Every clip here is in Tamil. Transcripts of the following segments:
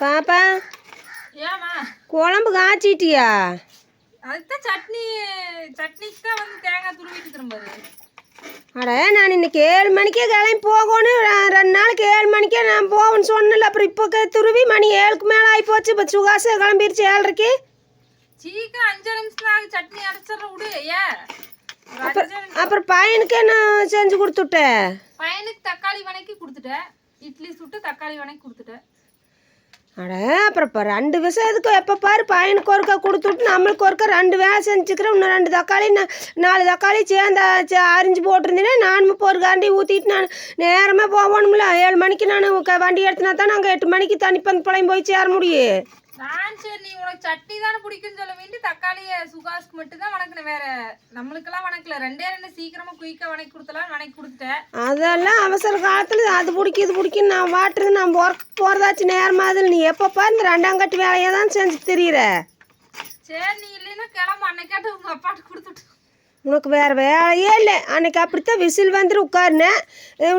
பாப்பா ஏமா குழம்பு காய்ச்சிட்டியா? அதுதான் சட்னி சட்னிக்கு தான் வந்து தேங்காய் துருவிட்டு திரும்பாரு அட நான் இன்னைக்கு ஏழு மணிக்கே கிளம்பி போகணும். ரெண்டு நாளைக்கு ஏழு மணிக்கே நான் போவேன்னு சொன்னல அப்புறம் இப்போ துருவி மணி ஏழுக்கு மேலே ஆகிப்போச்சு இப்போ சுகாச கிளம்பிருச்சு ஏழரைக்கு. சீக்கிரம் அஞ்சு நிமிஷம் ஆகுது. சட்னி அரைச்சிட்ற விடு ஏ. நிமிஷம். அப்புறம் பையனுக்கு என்ன செஞ்சு கொடுத்துட்டேன் பையனுக்கு தக்காளி வணக்கி கொடுத்துட்டேன். இட்லி சுட்டு தக்காளி வணக்கி கொடுத்துட்டேன். அட அப்புறம் இப்போ ரெண்டு விஷயம் எதுக்கு? எப்போ பாரு பையனுக்கு ஒருக்கா கொடுத்துட்டு நம்மளுக்கு ஒருக்கா ரெண்டு வேலை செஞ்சுக்கிறேன். இன்னும் ரெண்டு தக்காளி நான் நாலு தக்காளி சேர்ந்து அரிஞ்சு போட்டிருந்தேன்னா நானும் இப்போ காண்டி ஊற்றிட்டு நான் நேரமாக போகணும்ல. ஏழு மணிக்கு நான் க- வண்டி எடுத்துனா தான் நாங்கள் எட்டு மணிக்கு தனிப்பந்து பழையம் போய் சேர முடியும். நான் சரி நீ உனக்கு சட்னி தானே பிடிக்கும்னு சொல்ல வேண்டி தக்காளியை சுகாஸ்க்கு மட்டும் தான் வணக்கினேன் வேற நம்மளுக்கெல்லாம் வணக்கல. ரெண்டே ரெண்டு சீக்கிரமா குயிக்கா வணக்கி கொடுத்தலாம் வணக்கி கொடுத்துட்டேன். அதெல்லாம் அவசர காலத்தில் அது பிடிக்கும் இது பிடிக்கும் நான் வாட்டுறது நான் ஒர்க் போகிறதாச்சு நேரமாக அதில். நீ எப்போ பாரு இந்த ரெண்டாம் கட்டு வேலையை தான் செஞ்சு தெரியுற. சரி நீ இல்லைன்னா கிளம்பு. அன்னைக்காட்டு உங்க அப்பாட்டு கொடுத்துட்டு உனக்கு வேறு வேலையே இல்லை. அன்னைக்கு அப்படித்தான் விசில் வந்துட்டு உட்காருனேன்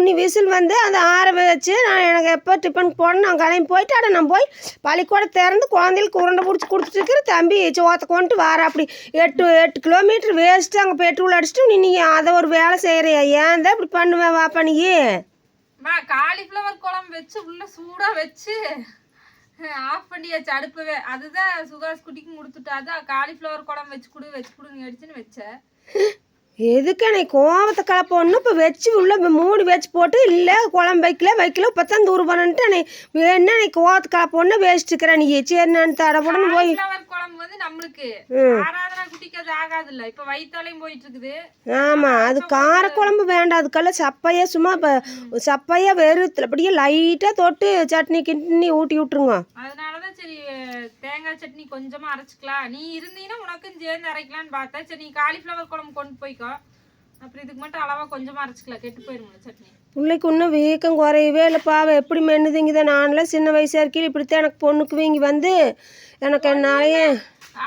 நீ விசில் வந்து அந்த ஆற வச்சு நான் எனக்கு எப்போ டிஃபன் போடணும் நான் கிளம்பி போயிட்டு அட நான் போய் பள்ளிக்கூடம் திறந்து குழந்தைகளுக்கு உருண்டை பிடிச்சி கொடுத்துட்டு தம்பி சோத்தை கொண்டு வார அப்படி. எட்டு எட்டு கிலோமீட்டர் வேஸ்ட்டு அங்கே பெட்ரோல் அடிச்சுட்டு நீ நீ அதை ஒரு வேலை செய்கிறியா ஏன் தான் இப்படி பண்ணுவேன் வாப்பா நீ? மா காலிஃப்ளவர் குழம்பு வச்சு உள்ள சூடாக வச்சு ஆஃப் பண்ணியாச்சு அடுப்பவே அதுதான் சுகாஸ் குட்டிக்கும் கொடுத்துட்டா. அதான் காலிஃப்ளவர் குழம்பு வச்சு கொடு வச்சு கொடுன்னு அடிச்சுன்னு வச்சேன் எதுக்கு எனக்கு கோவத்தை கலப்போன்னு இப்போ வச்சு உள்ள மூடி வச்சு போட்டு இல்லை குழம்பு வைக்கல வைக்கல இப்போ தான் தூர் பண்ணன்ட்டு நீ வேணா நீ கோவத்தை கலப்போன்னு வேஸ்ட்டுக்கிறேன் நீ? சரி நான் தடப்படன்னு போய் குழம்பு வந்து நம்மளுக்கு. அது ஆமாம் அது காரக்குழம்பு வேண்டாம். அதுக்கெல்லாம் சப்பையா சும்மா இப்போ சப்பையா வெறுத்துல அப்படியே லைட்டாக தொட்டு சட்னி கிட்னி ஊட்டி விட்ருங்க அதனாலதான் சரி தேங்காய் சட்னி கொஞ்சமா அரைச்சிக்கலாம். நீ இருந்தீங்கன்னா உனக்கும் சேர்ந்து அரைக்கலாம்னு பார்த்தேன் சரி நீ காலிஃப்ளவர் குழம்பு கொண்டு போய்க்கோ. அப்புறம் இதுக்கு மட்டும் அளவா கொஞ்சமா அரைச்சிக்கலாம். கெட்டு போயிருங்க சட்னி. பிள்ளைக்கு இன்னும் வீக்கம் குறையவே இல்லை. பாவம் எப்படி மென்னுதிங்குதோ நான்லாம் சின்ன வயசாக இருக்கையில் இப்படித்தான் எனக்கு பொண்ணுக்கு வீங்கி வந்து எனக்கு என்னாலேயே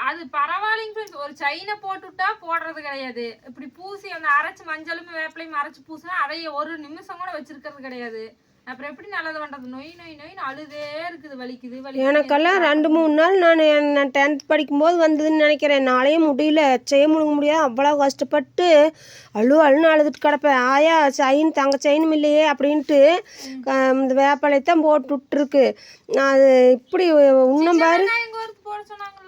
அது பரவாயில்லைங்க friends. ஒரு சைனை போட்டுட்டா போடுறது கிடையாது. இப்படி பூசி அந்த அரைச்சு மஞ்சளும் வேப்பிலையும் அரைச்சு பூசினா அதைய ஒரு நிமிஷம் கூட வச்சிருக்கிறது கிடையாது. அப்புறம் எப்படி நல்லது பண்றது? நொய் நொய் நொய்னு அழுதே இருக்குது வலிக்குது வலி எனக்கெல்லாம் ரெண்டு மூணு நாள் நான் நான் டென்த் படிக்கும்போது வந்ததுன்னு நினைக்கிறேன். நாளையே முடியல. செய்ய முழுங்க முடியாது. அவ்வளோ கஷ்டப்பட்டு அழு அழுன்னு அழுதுட்டு கிடப்பேன். ஆயா செயின் தங்க செயினும் இல்லையே அப்படின்ட்டு இந்த வேப்பாளையத்தான் போட்டு விட்டுருக்கு அது இப்படி இன்னும் பாரு. போட சொன்னாங்களா.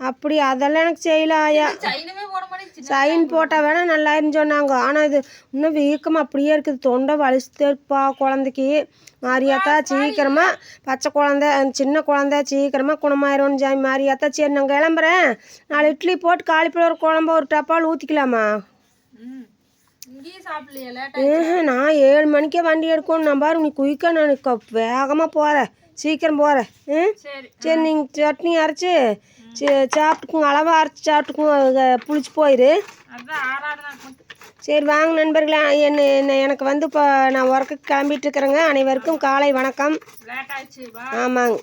அப்படி அதெல்லாம் எனக்கு செய்யல ஆயா. சைன் போட்டால் வேணா நல்லா சொன்னாங்க. ஆனால் இது இன்னும் வீக்கம் அப்படியே இருக்குது. தொண்டை வலிச்சுட்டே இருக்குப்பா குழந்தைக்கு. மாரியாத்தா சீக்கிரமா பச்சை குழந்தை சின்ன குழந்தை சீக்கிரமா குணமாயிரும்னு ஜாமி மாரியாத்தா சரி நான் கிளம்புறேன். நாலு இட்லி போட்டு காலிஃப்ளவர் குழம்பு ஒரு டப்பால் ஊற்றிக்கலாமா நான் ஏழு மணிக்கே வண்டி எடுக்கணும். நான் பாரு நீ குயிக்காக நான் வேகமாக போகிறேன் சீக்கிரம் போகிறேன் ம்? சரி. நீங்கள் சட்னி அரைச்சி சாப்பிட்டுக்குங்க அளவாக அரைச்சி சாப்பிட்டுக்குங்க புளிச்சு போயிரு. சரி வாங்க நண்பர்களே என்ன என்ன எனக்கு வந்து இப்போ நான் ஒர்க்குக்கு கிளம்பிட்டு இருக்கிறேங்க. அனைவருக்கும் காலை வணக்கம். ஆமாங்க.